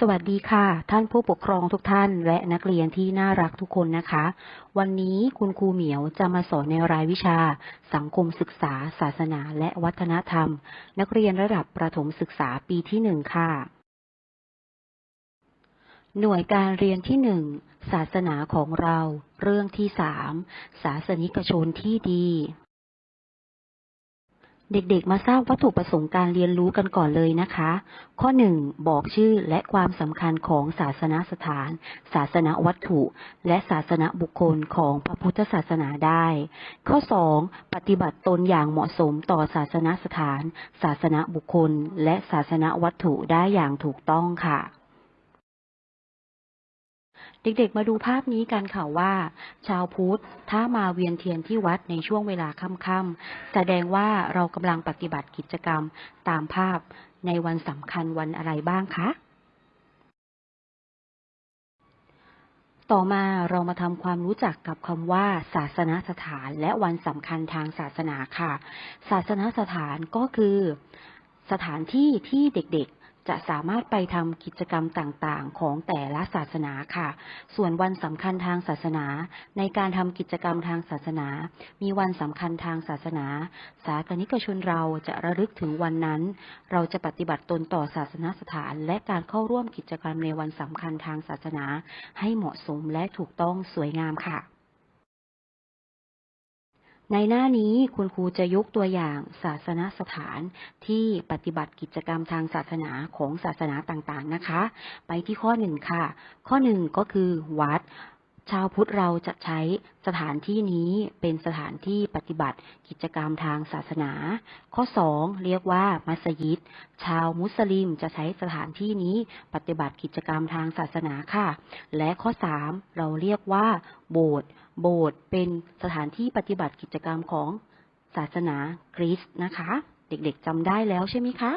สวัสดีค่ะ ท่านผู้ปกครองทุกท่านและนักเรียนที่น่ารักทุกคนนะคะ วันนี้คุณครูเหมียวจะมาสอนในรายวิชา สังคมศึกษา ศาสนา และวัฒนธรรม นักเรียนระดับประถมศึกษาปีที่หนึ่งค่ะ หน่วยการเรียนที่หนึ่งศาสนาของเรา เรื่องที่สามศาสนิกชนที่ดี เด็กๆ มาทราบวัตถุประสงค์การเรียนรู้กันก่อนเลยนะคะ ข้อ 1 บอกชื่อและความสำคัญของศาสนสถาน ศาสนวัตถุ และศาสนบุคคลของพระพุทธศาสนาได้ ข้อ 2 ปฏิบัติตนอย่างเหมาะสมต่อศาสนสถาน ศาสนบุคคล และศาสนวัตถุได้อย่างถูกต้องค่ะ เด็กๆ มาดูภาพนี้กันค่ะว่า ชาวพุทธถ้ามาเวียนเทียนที่วัดในช่วงเวลาค่ำๆแสดงว่าเรากำลังปฏิบัติกิจกรรมตามภาพในวันสำคัญวันอะไรบ้างคะต่อมาเรามาทำความรู้จักกับคำว่า ศาสนสถานและวันสำคัญทางศาสนาค่ะ ศาสนสถานก็คือ สถานที่ที่เด็กๆ จะสามารถไปทำกิจกรรมต่างๆ ของแต่ละศาสนาค่ะ ส่วนวันสำคัญทางศาสนา ในการทำกิจกรรมทางศาสนา มีวันสำคัญทางศาสนา สาธนิกชนเราจะระลึกถึงวันนั้น เราจะปฏิบัติตนต่อศาสนาสถาน และการเข้าร่วมกิจกรรมในวันสำคัญทางศาสนา ให้เหมาะสมและถูกต้องสวยงามค่ะ ในหน้านี้คุณครูจะยกตัวอย่างศาสนสถานที่ปฏิบัติกิจกรรมทางศาสนาของศาสนาต่างๆนะคะ ไปที่ข้อหนึ่งค่ะ ข้อหนึ่งก็คือวัด ชาวพุทธเราจะใช้สถานที่นี้เป็นสถานที่ปฏิบัติกิจกรรมทางศาสนา ข้อสองเรียกว่ามัสยิด ชาวมุสลิมจะใช้สถานที่นี้ปฏิบัติกิจกรรมทางศาสนาค่ะ และข้อสามเราเรียกว่าโบสถ์ โบสถ์เป็นสถานที่ปฏิบัติกิจกรรมของศาสนาคริสต์นะคะ เด็กๆจำได้แล้วใช่ไหมคะ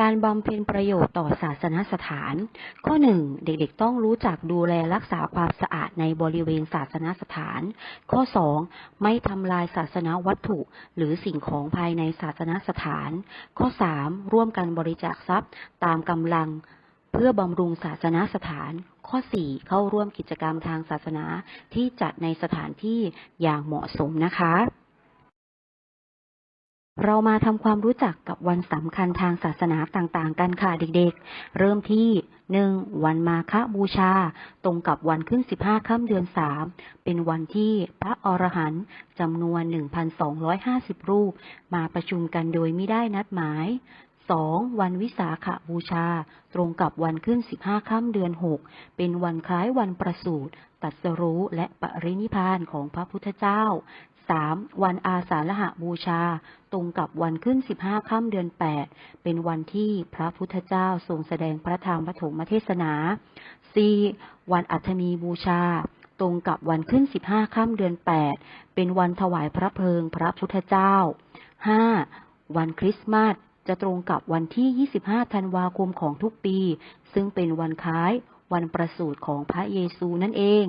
การบำเพ็ญประโยชน์ต่อศาสนสถาน ข้อหนึ่งเด็กๆ ต้องรู้จักดูแลรักษาความสะอาดในบริเวณศาสนสถาน ข้อสองไม่ทำลายศาสนวัตถุ หรือสิ่งของภายในศาสนสถาน ข้อสามร่วมกันบริจาคทรัพย์ตามกำลังเพื่อบำรุงศาสนสถาน ข้อ 4 เข้าร่วมกิจกรรมทางศาสนาที่จัดในสถานที่อย่างเหมาะสมนะคะ เรามาทำความรู้จักกับวันสำคัญทางศาสนาต่างๆ กันค่ะเด็กๆ เริ่มที่หนึ่งวันมาฆบูชา ตรงกับวันขึ้น15ค่ำเดือน3เป็นวันที่พระอรหันต์จำนวน1,250รูป มาประชุมกันโดยไม่ได้นัดหมาย 2. วันวิสาขบูชา ตรงกับวันขึ้น15ค่ำเดือน6เป็นวันคล้ายวันประสูติตรัสรู้และปรินิพานของพระพุทธเจ้า 3. วันอาสาฬหบูชา ตรงกับวันขึ้น15ค่ำเดือน8เป็นวันที่พระพุทธเจ้าทรงแสดงพระธรรมปฐมเทศนา 4. วันอัฐมีบูชา ตรงกับวันขึ้น15ค่ำเดือน8เป็นวันถวายพระเพลิงพระพุทธเจ้า 5. วันคริสต์มาสจะตรงกับวันที่ 25 ธันวาคมของทุกปี ซึ่งเป็นวันคล้ายวันประสูติของพระเยซูนั่นเอง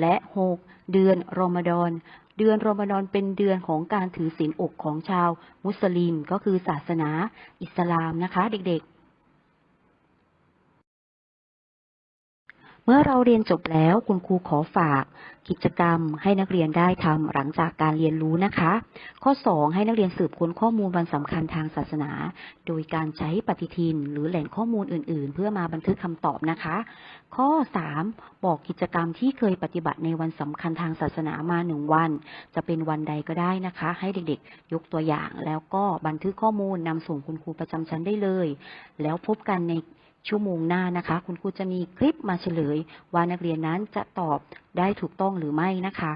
และ 6. เดือนรอมฎอน เดือนรอมฎอนเป็นเดือนของการถือศีลอกของชาว มุสลิมก็คือศาสนา อิสลามนะคะ เด็กๆ เมื่อเราเรียนจบแล้วคุณครูขอฝาก กิจกรรมให้นักเรียนได้ทำหลังจากการเรียนรู้นะคะ ข้อ 2 ให้นักเรียนสืบค้นข้อมูลวันสำคัญทางศาสนา โดยการใช้ปฏิทิน หรือแหล่งข้อมูลอื่น ๆ เพื่อมาบันทึกคำตอบนะคะ ข้อ 3 บอกกิจกรรมที่เคยปฏิบัติในวันสำคัญทางศาสนามาหนึ่งวัน จะเป็นวันใดก็ได้นะคะ ให้เด็กๆ ยกตัวอย่าง แล้วก็บันทึกข้อมูลนำส่งคุณครูประจำชั้นได้เลย แล้วพบกันใน ชั่วโมงหน้านะคะ คุณครูจะมีคลิปมาเฉลย ว่านักเรียนนั้นจะตอบได้ถูกต้องหรือไม่นะคะ